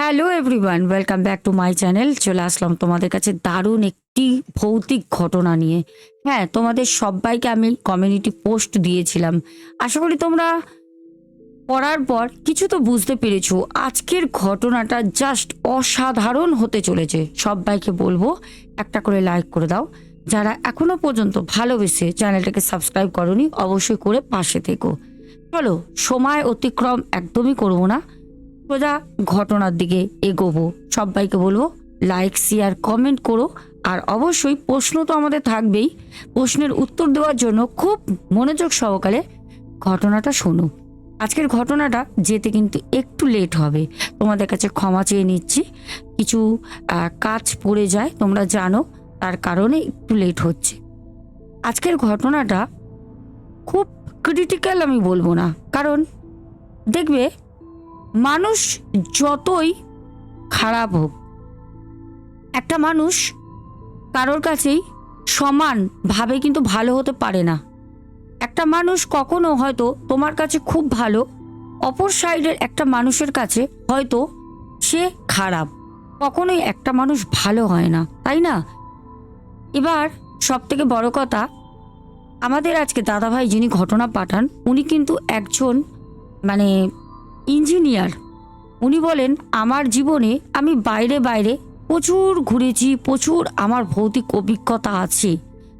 Hello everyone welcome back to my channel চলে আসলাম তোমাদের কাছে দারুণ একটি ভৌতিক ঘটনা নিয়ে। হ্যাঁ তোমাদের সবাইকে আমি কমিউনিটি পোস্ট দিয়েছিলাম। আশা করি তোমরা পড়ার পর কিছু তো বুঝতে পেরেছ। আজকের ঘটনাটা জাস্ট অসাধারণ হতে চলেছে। সবাইকে বলব, একটা করে লাইক করে দাও। যারা এখনও পর্যন্ত ভালোবেসে চ্যানেলটাকে সাবস্ক্রাইব করনি, অবশ্যই করে পাশে থেকো। চলো, সময় অতিক্রম একদমই করব না। সোজা ঘটনার দিকে এগোবো। সবাইকে বলব লাইক শেয়ার কমেন্ট করো। আর অবশ্যই প্রশ্ন তো আমাদের থাকবেই। প্রশ্নের উত্তর দেওয়ার জন্য খুব মনোযোগ সহকারে ঘটনাটা শোনো। আজকের ঘটনাটা যেতে কিন্তু একটু লেট হবে। তোমাদের কাছে ক্ষমা চেয়ে নিচ্ছি। কিছু কাজ পড়ে যায়, তোমরা জানো, তার কারণে একটু লেট হচ্ছে। আজকের ঘটনাটা খুব ক্রিটিক্যাল আমি বলব না। কারণ দেখবে মানুষ যতই খারাপ হোক, একটা মানুষ কারোর কাছেই সমান ভাবে কিন্তু ভালো হতে পারে না। একটা মানুষ কখনো হয়তো তোমার কাছে খুব ভালো, অপর সাইডের একটা মানুষের কাছে হয়তো সে খারাপ। কখনোই একটা মানুষ ভালো হয় না, তাই না? এবার সব থেকে বড় কথা, আমাদের আজকে দাদাভাই যিনি ঘটনা পাঠান, উনি কিন্তু একজন মানে ইঞ্জিনিয়ার। উনি বলেন, আমার জীবনে আমি বাইরে বাইরে প্রচুর ঘুরেছি, প্রচুর আমার ভৌতিক অভিজ্ঞতা আছে।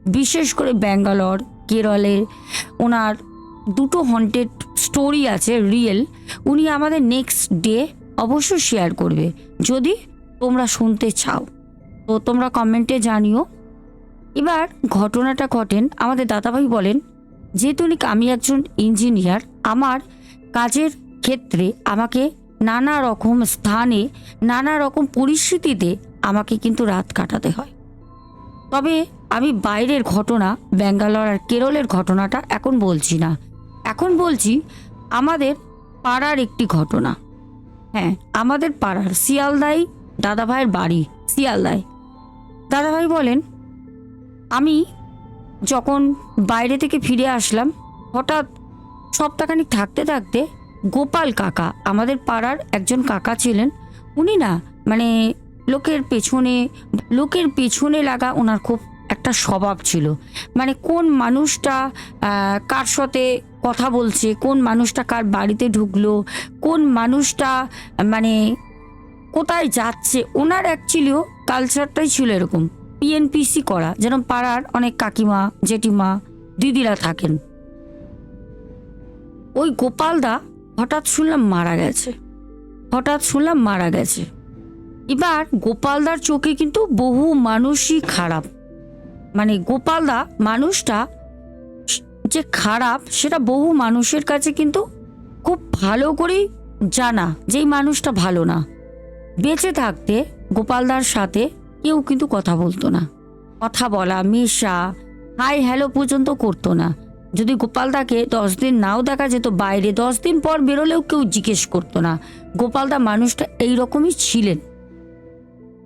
বিশেষ করে ব্যাঙ্গালোর, কেরলে, ওনার দুটো হন্টেড স্টোরি আছে রিয়েল উনি আমাদের নেক্সট ডে অবশ্যই শেয়ার করবে। যদি তোমরা শুনতে চাও, তো তোমরা কমেন্টে জানিও। এবার ঘটনাটা ঘটেন। আমাদের দাদাভাই বলেন, যেহেতু আমি একজন ইঞ্জিনিয়ার আমার কাজের ক্ষেত্রে আমাকে নানা রকম স্থানে, নানা রকম পরিস্থিতিতে আমাকে কিন্তু রাত কাটাতে হয়। তবে আমি বাইরের ঘটনা, ব্যাঙ্গালোর আর কেরলের ঘটনাটা এখন বলছি না। এখন বলছি আমাদের পাড়ার একটি ঘটনা। হ্যাঁ আমাদের পাড়ার শিয়ালদাই দাদাভাইয়ের বাড়ি শিয়ালদায় দাদাভাই বলেন, আমি যখন বাইরে থেকে ফিরে আসলাম, হঠাৎ সপ্তাহখানিক থাকতে থাকতে গোপাল কাকা, আমাদের পাড়ার একজন কাকা ছিলেন, উনি না মানে লোকের পেছনে লোকের পেছনে লাগা ওনার খুব একটা স্বভাব ছিল। মানে কোন মানুষটা কার সাথে কথা বলছে, কোন মানুষটা কার বাড়িতে ঢুকলো, কোন মানুষটা মানে কোথায় যাচ্ছে, ওনার অ্যাকচুয়ালিও কালচারটাই ছিল এরকম। পিএনপিসি করা, যেন পাড়ার অনেক কাকিমা, জেঠিমা, দিদিরা থাকেন। ওই গোপালদা হঠাৎ শুনলাম মারা গেছে। হঠাৎ শুনলাম মারা গেছে। এবার গোপালদার চোখে কিন্তু বহু মানুষই খারাপ। মানে গোপালদা মানুষটা যে খারাপ, সেটা বহু মানুষের কাছে কিন্তু খুব ভালো করেই জানা যেই মানুষটা ভালো না। বেঁচে থাকতে গোপালদার সাথে কেউ কিন্তু কথা বলতো না। কথা বলা, মেশা, হাই হ্যালো পর্যন্ত করতো না। যদি গোপাল গোপালদাকে দশ দিন নাও দেখা যেত, বাইরে দশ দিন পর বেরোলেও কেউ জিজ্ঞেস করতো না। গোপালদা মানুষটা এই রকমই ছিলেন।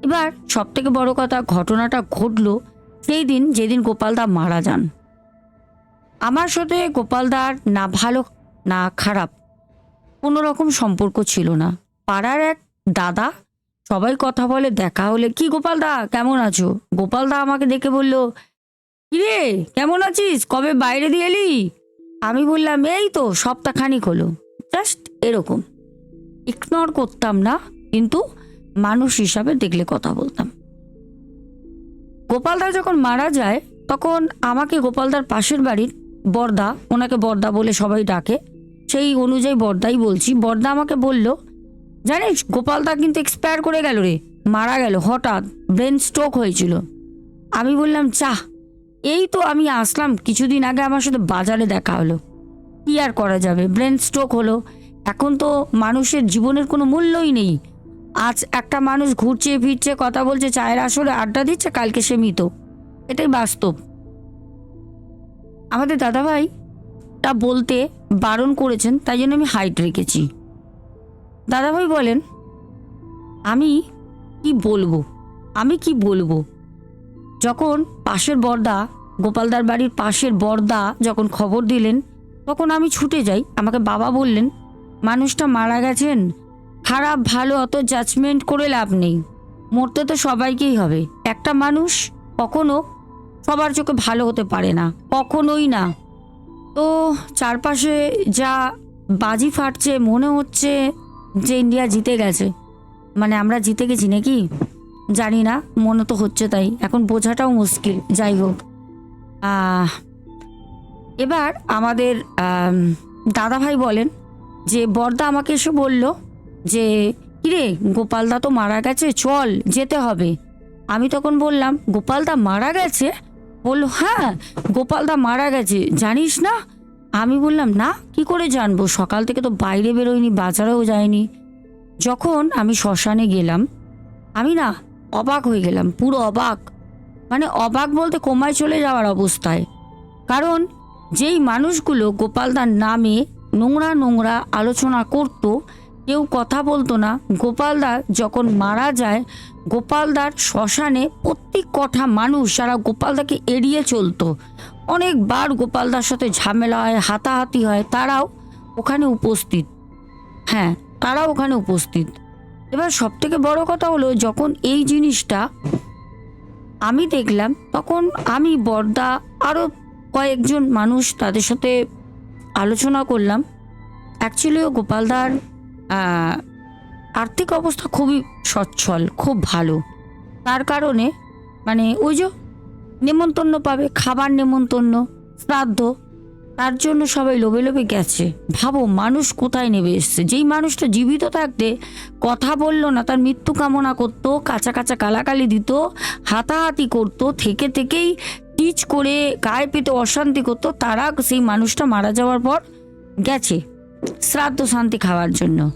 এবার সব থেকে বড় কথা, ঘটনাটা ঘটলো সেই দিন যেদিন গোপালদা মারা যান। আমার সাথে গোপালদার না ভালো, না খারাপ, কোনো রকম সম্পর্ক ছিল না। পাড়ার এক দাদা, সবাই কথা বলে দেখা হলে, কি গোপালদা কেমন আছো? গোপালদা আমাকে দেখে বলল কিরে, কেমন আছিস? কবে বাইরে দিয়ে এলি? আমি বললাম, এই তো, সপ্তাহখানিক হলো। জাস্ট এরকম। ইগনোর করতাম না, কিন্তু মানুষ হিসাবে দেখলে কথা বলতাম। গোপালদা যখন মারা যায়, তখন আমাকে গোপালদার পাশের বাড়ির বর্দা, ওনাকে বর্দা বলে সবাই ডাকে। সেই অনুযায়ী বর্দাই বলছি। বর্দা আমাকে বলল, জানিস, গোপালদা কিন্তু এক্সপায়ার করে গেল রে। মারা গেল, হঠাৎ। ব্রেন স্ট্রোক হয়েছিল। আমি বললাম, চাহ এই তো আমি আসলাম। কিছুদিন আগে আমার সাথে বাজারে দেখা হলো। কি আর করা যাবে? ব্রেন স্ট্রোক হলো। এখন তো মানুষের জীবনের কোনো মূল্যই নেই। আজ একটা মানুষ ঘুরছে, ফিরছে, কথা বলছে, চায়ের আসরে আড্ডা দিচ্ছে, কালকে সে মৃত। এটাই বাস্তব। আমাদের দাদাভাই তা বলতে বারণ করেছেন, তাই জন্য আমি হাইট রেখেছি। দাদাভাই বলেন, আমি কি বলব? আমি কি বলব? যখন পাশের বর্দা, গোপালদার বাড়ির পাশের বর্দা যখন খবর দিলেন, তখন আমি ছুটে যাই। আমাকে বাবা বললেন, মানুষটা মারা গেছেন। খারাপ, ভালো, অত জাজমেন্ট করে লাভ নেই। মরতে তো সবাইকেই হবে। একটা মানুষ কখনো সবার চোখে ভালো হতে পারে না, কখনোই না। তো চারপাশে যা বাজি ফাটছে, মনে হচ্ছে যে ইন্ডিয়া জিতে গেছে। মানে আমরা জিতে গেছি নাকি? জানি না মনে তো হচ্ছে তাই। এখন বোঝাটাও মুশকিল যাই হোক। এবার আমাদের আম, দাদাভাই বলেন যে বর্দা আমাকে এসে বলল যে কিরে গোপালদা তো মারা গেছে চল যেতে হবে। আমি তখন বললাম গোপালদা মারা গেছে? বলল হ্যাঁ গোপালদা মারা গেছে জানিস না? আমি বললাম না কি করে জানব? সকাল থেকে তো বাইরে বেরোয়নি বাজারেও যায়নি। যখন আমি শ্মশানে গেলাম আমি না অবাক হয়ে গেলাম, পুরো অবাক। মানে অবাক বলতে কোমায় চলে যাওয়ার অবস্থায়। কারণ যেই মানুষগুলো গোপালদার নামে নোংরা নোংরা আলোচনা করতো, কেউ কথা বলতো না গোপালদা যখন মারা যায় গোপালদার শ্মশানে প্রত্যেক কটা মানুষ যারা গোপালদাকে এড়িয়ে চলতো, অনেকবার গোপালদার সাথে ঝামেলা হয়, হাতাহাতি হয়, তারাও ওখানে উপস্থিত। হ্যাঁ তারাও ওখানে উপস্থিত। এবার সব থেকে বড় কথা হলো, যখন এই জিনিসটা আমি দেখলাম, তখন আমি বর্দা আরও কয়েকজন মানুষ তাদের সাথে আলোচনা করলাম। অ্যাকচুয়ালিও গোপালদার আর্থিক অবস্থা খুবই সচ্ছল, খুব ভালো। তার কারণে মানে ওই যে নেমন্তন্ন পাবে, খাবার নেমন্তন্ন, শ্রাদ্ধ তার জন্য সবাই লোভে লোভে গেছে। ভাবো, মানুষ কোথায় নেবে এসছে? যেই মানুষটা জীবিত থাকতে কথা বলল না, তার মৃত্যু কামনা করতো, কাঁচা কাঁচা কালাকালি দিত, হাতাহাতি করতো, থেকে থেকেই টিচ করে গায়ে পেতে অশান্তি করতো, তারা সেই মানুষটা মারা যাওয়ার পর গেছে শ্রাদ্ধ শান্তি খাওয়ার জন্য।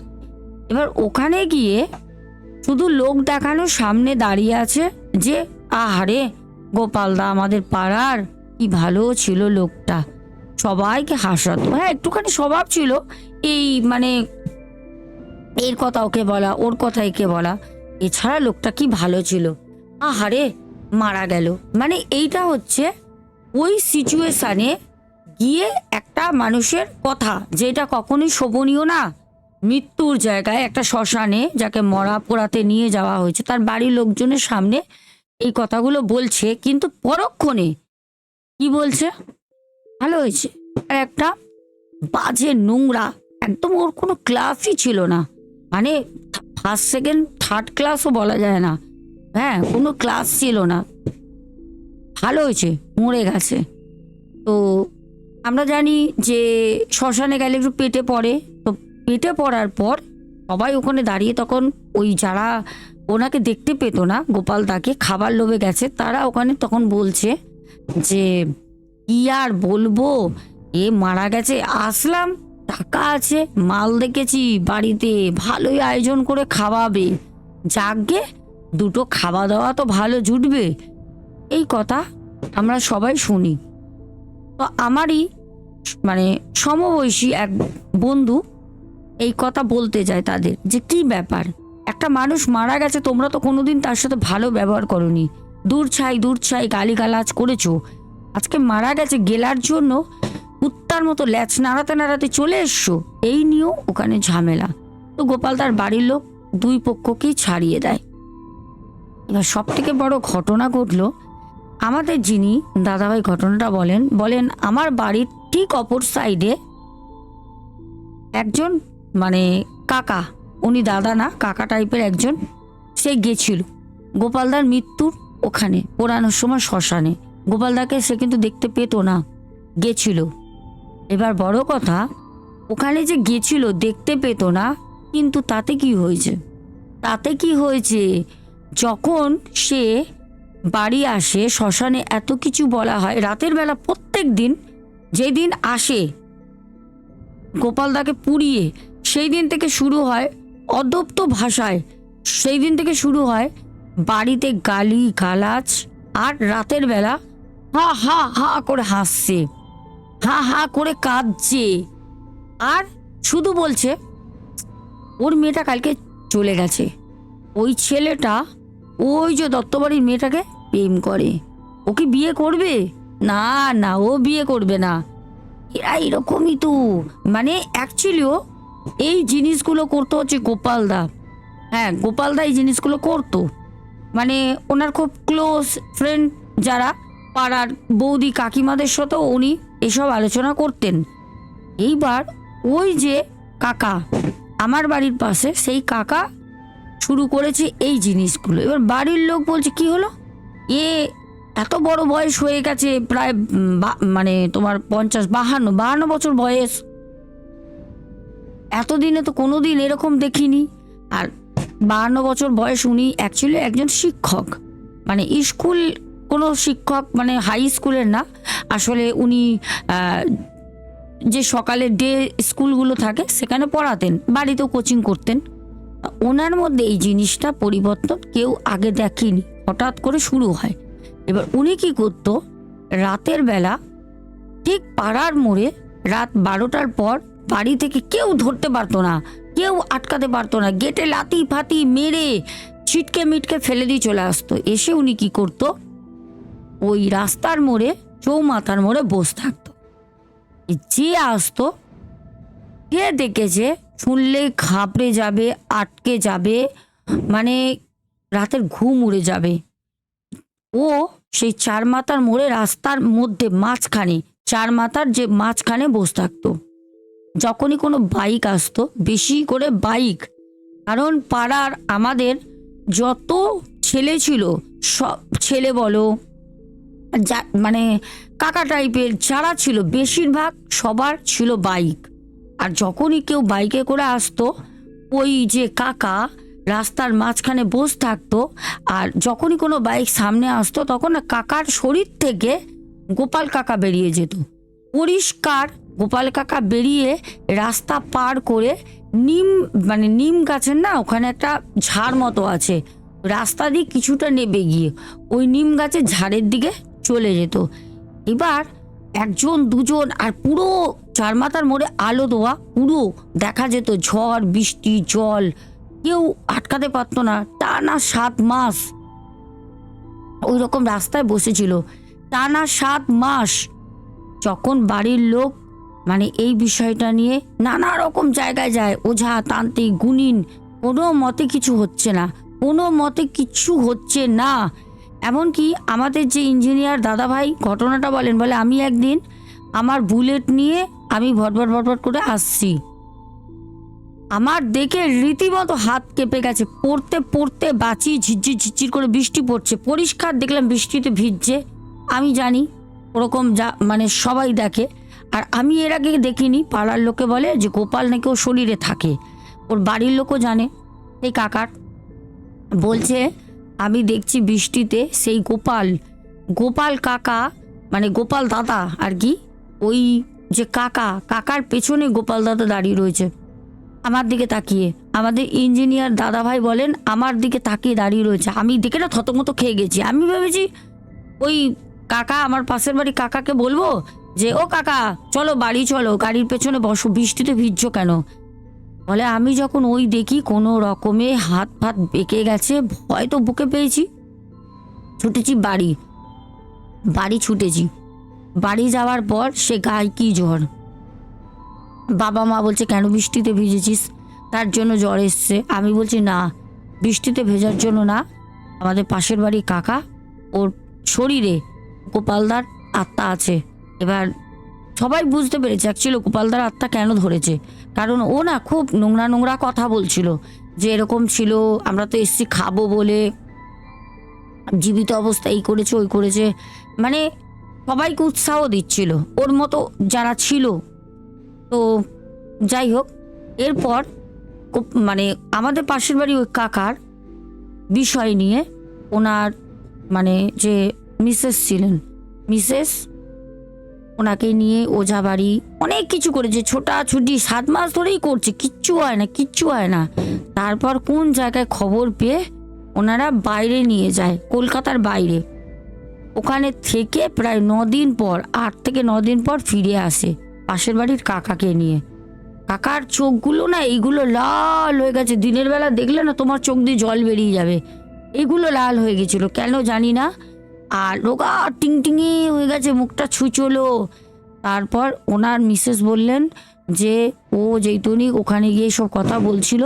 এবার ওখানে গিয়ে শুধু লোক দেখানো সামনে দাঁড়িয়ে আছে যে, আহারে গোপালদা আমাদের পাড়ার, কি ভালো ছিল লোকটা। সবাইকে হাসাতো হ্যাঁ একটুখানি স্বভাব ছিল। এই মানে এর কথা ওকে বলা, ওর কথা একে বলা। এছাড়া লোকটা কি ভালো ছিল? আহারে, মারা গেল। মানে এইটা হচ্ছে ওই সিচুয়েশানে গিয়ে একটা মানুষের কথা, যেটা কখনোই শোভনীয় না। মৃত্যুর জায়গায় একটা শ্মশানে যাকে মরা পোড়াতে নিয়ে যাওয়া হয়েছে, তার বাড়ির লোকজনের সামনে এই কথাগুলো বলছে, কিন্তু পরক্ষণে কি বলছে? ভালো হয়েছে। আর একটা বাজে নোংরা, একদম ওর কোনো ক্লাসই ছিল না। মানে ফার্স্ট সেকেন্ড থার্ড ক্লাসও বলা যায় না। হ্যাঁ কোনো ক্লাস ছিল না। ভালো হয়েছে, মরে গেছে। তো আমরা জানি যে শ্মশানে গেলে একটু পেটে পড়ে। তো পেটে পড়ার পর সবাই ওখানে দাঁড়িয়ে তখন ওই যারা ওনাকে দেখতে পেতো না, গোপাল দাকে খাবার লোভে গেছে, তারা ওখানে তখন বলছে যে কি আর বলব? এ মারা গেছে, আসলাম। টাকা আছে, মাল দেখেছি বাড়িতে। ভালোই আয়োজন করে খাওয়াবে। যাকগে, দুটো খাওয়া দাওয়া তো ভালো জুটবে। এই কথা আমরা সবাই শুনি। তো আমারই মানে সমবয়সী এক বন্ধু এই কথা বলতে যায় তাদের যে, কি ব্যাপার? একটা মানুষ মারা গেছে, তোমরা তো কোনোদিন তার সাথে ভালো ব্যবহার করনি। দূর ছাই দূর ছাই গালিগালাজ করেছ। আজকে মারা গেছে গেলার জন্য কুত্তার মতো ল্যাচ নাড়াতে নাড়াতে চলে এসছো। এই নিয়েও ওখানে ঝামেলা। তো গোপাল তার বাড়ির লোক দুই পক্ষকেই ছাড়িয়ে দেয়। এবার সব থেকে বড় ঘটনা ঘটলো, আমাদের যিনি দাদাভাই ঘটনাটা বলেন বলেন, আমার বাড়ির ঠিক অপর সাইডে একজন মানে কাকা, উনি দাদা না, কাকা টাইপের একজন, সে গেছিল। গোপালদার মৃত্যুর ওখানে, পোড়ানোর সময় শ্মশানে। গোপালদাকে সে কিন্তু দেখতে পেতো না, গেছিল। এবার বড় কথা, ওখানে যে গেছিল দেখতে পেতো না, কিন্তু তাতে কি হয়েছে? তাতে কি হয়েছে? যখন সে বাড়ি আসে, শ্মশানে এত কিছু বলা হয়, রাতের বেলা প্রত্যেক দিন যেদিন আসে গোপালদাকে পুড়িয়ে, সেই দিন থেকে শুরু হয় অদপ্ত ভাষায়, সেই দিন থেকে শুরু হয় বাড়িতে গালি গালাজ আর রাতের বেলা হা হা হা করে হাসছে। হা হা করে কাঁদছে। আর শুধু বলছে, ওর মেয়েটা কালকে চলে গেছে। ওই ছেলেটা, ওই যে দত্তবাড়ির মেয়েটাকে প্রেম করে। ও কি বিয়ে করবে? না না, ও বিয়ে করবে না। এরা এরকমই তো। মানে অ্যাকচুয়ালিও এই জিনিসগুলো করতো হচ্ছে গোপালদা হ্যাঁ গোপালদা এই জিনিসগুলো করতো। মানে ওনার খুব ক্লোজ ফ্রেন্ড যারা পাড়ার বৌদি কাকিমাদের সাথেও উনি এসব আলোচনা করতেন। এইবার ওই যে কাকা, আমার বাড়ির পাশে সেই কাকা শুরু করেছে এই জিনিসগুলো। এবার বাড়ির লোক বলছে, কি হলো? এ এত বড় বয়স হয়ে গেছে, প্রায় মানে তোমার পঞ্চাশ, বাহান্ন বাহান্ন বছর বয়স। এতদিনে তো কোনো দিন এরকম দেখিনি। আর বাহান্ন বছর বয়স উনি অ্যাকচুয়ালি একজন শিক্ষক। মানে স্কুল কোনো শিক্ষক মানে হাই স্কুলের না, আসলে উনি যে সকালে ডে স্কুলগুলো থাকে সেখানে পড়াতেন, বাড়িতেও কোচিং করতেন। ওনার মধ্যে এই জিনিসটা পরিবর্তন কেউ আগে দেখেনি, হঠাৎ করে শুরু হয়। এবার উনি কি করত, রাতের বেলা ঠিক পাড়ার মোড়ে রাত বারোটার পর বাড়ি থেকে কেউ ধরতে পারতো না, কেউ আটকাতে পারতো না, গেটে লাতি ফাতি মেরে ছিটকে মিটকে ফেলে দিয়ে চলে আসতো। এসে উনি কি করতো ওই রাস্তার মোড়ে, চৌমাথার মোড়ে বসে থাকতো। যে আসতো কে দেখেছে, শুনলে ঘাবড়ে যাবে, আটকে যাবে মানে রাতের ঘুম উড়ে যাবে। ও সেই চার মাথার মোড়ে রাস্তার মধ্যে মাঝখানে চার মাথার যে মাঝখানে বসে থাকতো। যখনই কোনো বাইক আসতো, বেশি করে বাইক, কারণ পাড়ার আমাদের যত ছেলে ছিল, সব ছেলে বলো যা মানে কাকা টাইপের যারা ছিল, বেশিরভাগ সবার ছিল বাইক আর যখনই কেউ বাইকে করে আসতো, ওই যে কাকা রাস্তার মাঝখানে বসে থাকতো, আর যখনই কোনো বাইক সামনে আসতো, তখন কাকার শরীর থেকে গোপাল কাকা বেরিয়ে যেত। পরিষ্কার গোপাল কাকা বেরিয়ে রাস্তা পার করে নিম মানে নিম গাছের না ওখানে একটা ঝাড় মতো আছে। রাস্তা দিয়ে কিছুটা নেবে গিয়ে, ওই নিম গাছের ঝাড়ের দিকে চলে যেত। এবার একজন, দুজন আর পুরো চার মাথার মোড়ে আলো দেওয়া পুরো দেখা যেত। ঝড়, বৃষ্টি, জল, কেউ আটকাতে পারতো না, টানা সাত মাস। ওই রকম রাস্তায় বসেছিল। টানা সাত মাস যখন বাড়ির লোক মানে এই বিষয়টা নিয়ে নানা রকম জায়গায় যায়, ওঝা, তান্ত্রিক, গুণিন, কোনো মতে কিছু হচ্ছে না, কোনো মতে কিছু হচ্ছে না। এমনকি আমাদের যে ইঞ্জিনিয়ার দাদাভাই ঘটনাটা বলেন, বলে আমি একদিন আমার বুলেট নিয়ে আমি ভটভট ভটভট করে আসছি। আমার দেখে রীতিমতো হাত কেঁপে গেছে। পড়তে পড়তে বাঁচি ঝিরঝির ঝিরঝির করে বৃষ্টি পড়ছে। পরিষ্কার দেখলাম বৃষ্টিতে ভিজছে। আমি জানি ওরকম যা মানে সবাই দেখে। আর আমি এর আগে দেখিনি, পাড়ার লোকে বলে যে গোপাল নাকি ওর শরীরে থাকে। ওর বাড়ির লোকও জানে। এই কাকার বলছে আমি দেখছি বৃষ্টিতে সেই গোপাল গোপাল কাকা মানে গোপাল দাদা আর কি, ওই যে কাকা, কাকার পেছনে গোপাল দাদা দাঁড়িয়ে রয়েছে। আমার দিকে তাকিয়ে, আমাদের ইঞ্জিনিয়ার দাদা ভাই বলেন, আমার দিকে তাকিয়ে দাঁড়িয়ে রয়েছে। আমি দেখে না থতমতো খেয়ে গেছি। আমি ভেবেছি ওই কাকা, আমার পাশের বাড়ি কাকাকে বলব যে, ও কাকা, চলো বাড়ি চলো, গাড়ির পেছনে বসো, বৃষ্টিতে ভিজছো কেন? বলে, আমি যখন ওই দেখি কোনো রকমে হাত ফাত বেঁকে গেছে, ভয় তো বুকে পেয়েছি। ছুটেছি বাড়ি। বাড়ি ছুটেছি। বাড়ি যাওয়ার পর সে গায়ে কি জ্বর বাবা মা বলছে, কেন বৃষ্টিতে ভিজেছিস? তার জন্য জ্বর এসছে। আমি বলছি, না, বৃষ্টিতে ভেজার জন্য না। আমাদের পাশের বাড়ি কাকা, ওর শরীরে গোপালদার আত্মা আছে। এবার সবাই বুঝতে পেরেছে অ্যাকচুয়ালি গোপালদার আত্মা কেন ধরেছে। কারণ ও না খুব নোংরা নোংরা কথা বলছিল যে এরকম ছিল, আমরা তো এসছি খাব বলে, জীবিত অবস্থা এই করেছে, ওই করেছে। মানে সবাইকে উৎসাহ দিচ্ছিল, ওর মতো যারা ছিল। তো যাই হোক, এরপর মানে আমাদের পাশের বাড়ি ওই কাকার বিষয় নিয়ে ওনার মানে যে মিসেস ছিলেন মিসেস ওনাকে নিয়ে ওঝা বাড়ি অনেক কিছু করেছে, ছোটাছুটি, সাত মাস ধরেই করছে, কিচ্ছু হয় না, কিচ্ছু হয় না। তারপর কোন জায়গায় খবর পেয়ে ওনারা বাইরে নিয়ে যায়, কলকাতার বাইরে। ওখানে থেকে প্রায় দিন পর, আট থেকে দিন পর ফিরে আসে পাশের বাড়ির কাকাকে নিয়ে। কাকার চোখগুলো না, এইগুলো লাল হয়ে গেছে। দিনের বেলা দেখলে না, তোমার চোখ দিয়ে জল বেরিয়ে যাবে। এগুলো লাল হয়ে গেছিল। কেন জানি না আর রোগা টিংটিঙে হয়ে গেছে, মুখটা ছুচলো। তারপর ওনার মিসেস বললেন যে, ও যেইটুনি ওখানে গিয়ে সব কথা বলছিল।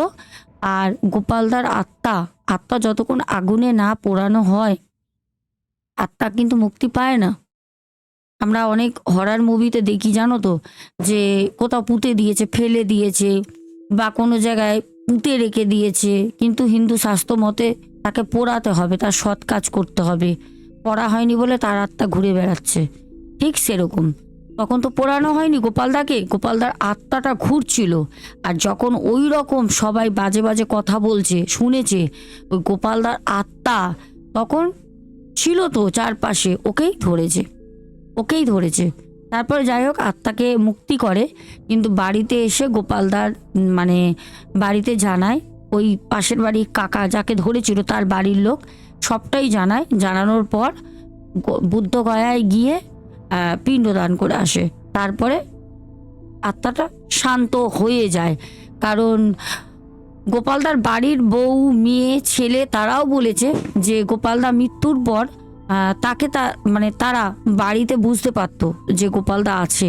আর গোপালদার আত্মা আত্মা যতক্ষণ আগুনে না পোড়ানো হয়, আত্মা কিন্তু মুক্তি পায় না। আমরা অনেক হরার মুভিতে দেখি, জানো তো, যে কোথাও পুঁতে দিয়েছে, ফেলে দিয়েছে, বা কোনো জায়গায় পুঁতে রেখে দিয়েছে। কিন্তু হিন্দু শাস্ত্র মতে তাকে পোড়াতে হবে, তার সৎ কাজ করতে হবে। পড়া হয়নি বলে তার আত্মা ঘুরে বেড়াচ্ছে। ঠিক সেরকম। তখন তো পোড়ানো হয়নি গোপালদাকে। গোপালদার আত্মাটা ঘুরছিল। আর যখন ওই রকম সবাই বাজে বাজে কথা বলছে, শুনেছে, ওই গোপালদার আত্মা তখন ছিল তো চারপাশে, ওকেই ধরেছে। ওকেই ধরেছে। তারপরে যাই হোক, আত্মাকে মুক্তি করে। কিন্তু বাড়িতে এসে গোপালদার মানে বাড়িতে জানায়, ওই পাশের বাড়ির কাকা যাকে ধরেছিল তার বাড়ির লোক সবটাই জানায়। জানানোর পর বুদ্ধগয়ায় গিয়ে পিণ্ডদান করে আসে। তারপরে আত্মাটা শান্ত হয়ে যায়। কারণ গোপালদার বাড়ির বউ, মেয়ে, ছেলে তারাও বলেছে যে, গোপালদা মৃত্যুর পর তাকে তা মানে তারা বাড়িতে বুঝতে পারতো যে, গোপালদা আছে।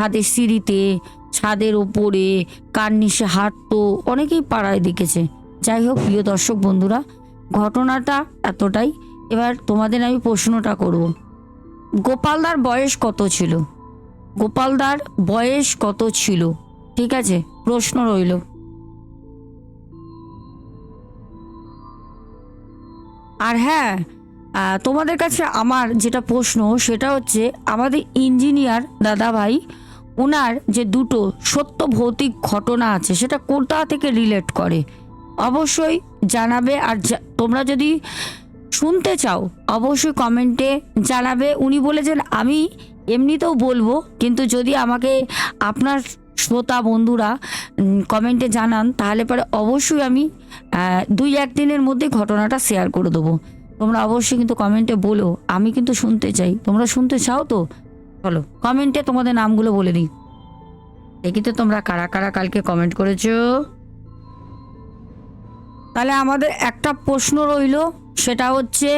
হাতের সিঁড়িতে, ছাদের ওপরে কার নিচে হাঁটতো, অনেকেই পাড়ায় দেখেছে। যাই হোক, প্রিয় দর্শক বন্ধুরা ঘটনাটা এতটাই। এবার তোমাদের আমি প্রশ্নটা করব। গোপালদার বয়স কত ছিল? গোপালদার বয়স কত ছিল? ঠিক আছে, প্রশ্ন রইল। আর হ্যাঁ তোমাদের কাছে আমার যেটা প্রশ্ন, সেটা হচ্ছে আমাদের ইঞ্জিনিয়ার দাদা ভাই ওনার যে দুটো সত্য ভৌতিক ঘটনা আছে, সেটা কোথা থেকে রিলেট করে? অবশ্যই জানাবে আর তোমরা যদি শুনতে চাও, অবশ্যই কমেন্টে জানাবে। উনি বলেছেন, আমি এমনিতেও বলব, কিন্তু যদি আমাকে আপনার শ্রোতা বন্ধুরা কমেন্টে জানান, তাহলে পরে অবশ্যই আমি দুই একদিনের মধ্যে ঘটনাটা শেয়ার করে দেবো। তোমরা অবশ্যই কিন্তু কমেন্টে বলো, আমি কিন্তু শুনতে চাই। তোমরা শুনতে চাও তো? চলো, কমেন্টে তোমাদের নামগুলো বলে দিই। দেখি তো তোমরা কারা কারা কালকে কমেন্ট করেছ। তাহলে আমাদের একটা প্রশ্ন রইল, সেটা হচ্ছে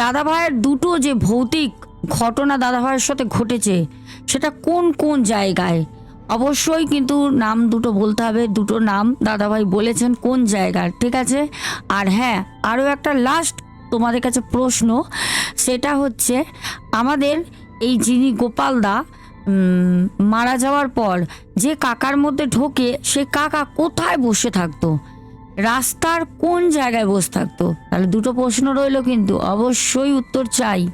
দাদা ভাইয়ের দুটো যে ভৌতিক ঘটনা দাদা ভাইয়ের সাথে ঘটেছে, সেটা কোন কোন জায়গায়? অবশ্যই কিন্তু নাম দুটো বলতে হবে, দুটো নাম দাদাভাই বলেছেন কোন জায়গার, ঠিক আছে? আর হ্যাঁ আরও একটা লাস্ট তোমাদের কাছে প্রশ্ন, সেটা হচ্ছে, আমাদের এই যিনি গোপালদা মারা যাওয়ার পর যে কাকার মধ্যে ঢোকে, সে কাকা কোথায় বসে থাকতো? রাস্তার কোন জায়গায় বসে থাকতো? তাহলে দুটো প্রশ্ন রইল কিন্তু, অবশ্যই উত্তর চাই।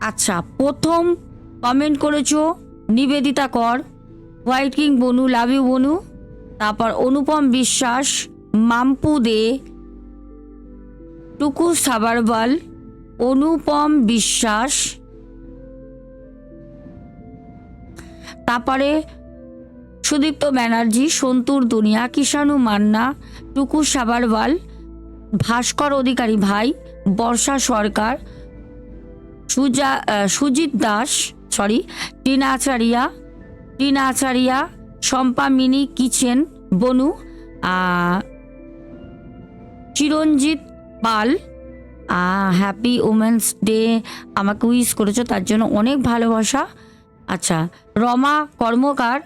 আচ্ছা প্রথম কমেন্ট করেছ, Nivedita Kar white king Bonu love you Bonu, তারপর অনুপম বিশ্বাস, মাম্পু দে, টুকু সাবারওয়াল, অনুপম বিশ্বাস, তারপরে সুদীপ্ত ব্যানার্জি, সন্তুর দুনিয়া, কিষাণু মান্না, টুকু সাবারওয়াল, ভাস্কর অধিকারী ভাই, Barsha Sarkar, Suja Sujit Das sorry Tina Acharya Tina Acharya, Shampa mini, kitchen, Bonu Chiranjit Pal happy women's day আমাকে উইশ করেছ, তার জন্য অনেক ভালোবাসা। আচ্ছা রমা কর্মকার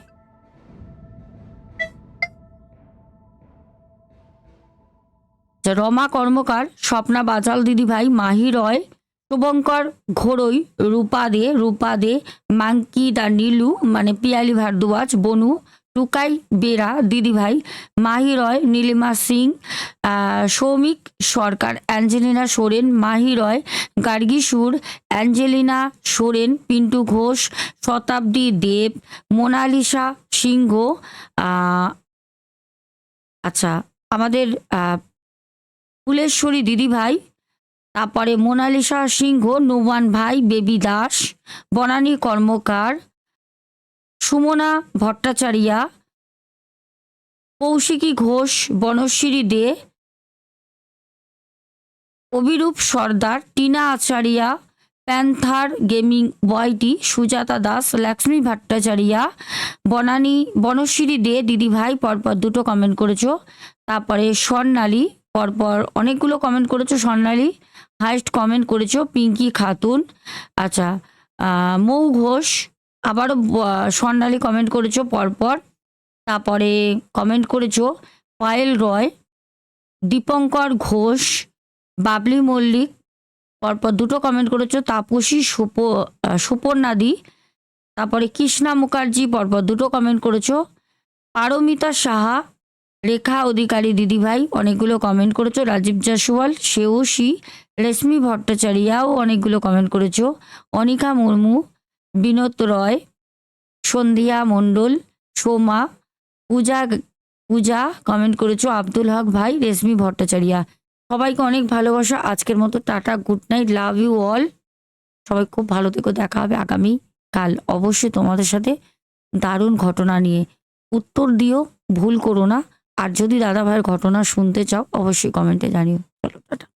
রমা কর্মকার, স্বপ্না বাজাল দিদি ভাই মাহি রয়, শুভঙ্কর ঘোড়ই, রূপা দে রূপা দে, মাঙ্কি দা নীলু মানে পিয়ালি ভারদ্বাজ, বনু, টুকাই বেরা দিদিভাই, মাহি রয়, নীলিমা সিং সৌমিক সরকার, অ্যাঞ্জেলিনা সোরেন, মাহি রয়, গার্গী সুর, অ্যাঞ্জেলিনা সোরেন, পিন্টু ঘোষ, শতাব্দী দেব, মোনালিসা সিংহ আচ্ছা আমাদের ফুলেশ্বরী দিদিভাই তারপরে মোনালিসা সিংহ নোমান ভাই, Baby Das, Banani Karmakar, Sumana Bhattacharya, Kaushiki Ghosh, Banashree De, Abhirup Sardar, Tina Acharya, panther gaming YT Sujata Das, Lakshmi Bhattacharya, Banani, Banashree De দিদিভাই পরপর দুটো কমেন্ট করেছ। তারপরে স্বর্ণালী পরপর অনেকগুলো কমেন্ট করেছ স্বর্ণালী হাইস্ট কমেন্ট করেছ পিঙ্কি খাতুন আচ্ছা মৌ ঘোষ, আবারও স্বর্ণালী কমেন্ট করেছ পরপর, তারপরে কমেন্ট করেছ পায়েল রয়, দীপঙ্কর ঘোষ, বাবলি মল্লিক, পরপর দুটো কমেন্ট করেছ তাপসী সুপ সুপর্ণাদি, তারপরে কৃষ্ণা মুখার্জি, পরপর দুটো কমেন্ট করেছ, পারমিতা সাহা রেখা অধিকারী দিদিভাই অনেকগুলো কমেন্ট করেছ। রাজীব জাসওয়াল শেওসি রেশমি ভট্টাচার্যাও অনেকগুলো কমেন্ট করেছ। অনিকা মুর্মু, বিনোদ রয়, সন্ধিয়া মণ্ডল, সোমা, পূজা পূজা কমেন্ট করেছ। আব্দুল হক ভাই, রেশমি ভট্টাচার্যা। সবাইকে অনেক ভালোবাসা। আজকের মতো tata good night love you all সবাই খুব ভালো থেকো, দেখা হবে আগামী কাল। অবশ্যই তোমাদের সাথে দারুণ ঘটনা নিয়ে। উত্তর দিও, ভুল করো না। আর যদি দাদা ভাইয়ের ঘটনা শুনতে চাও অবশ্যই কমেন্টে জানিও। চলো টাটা।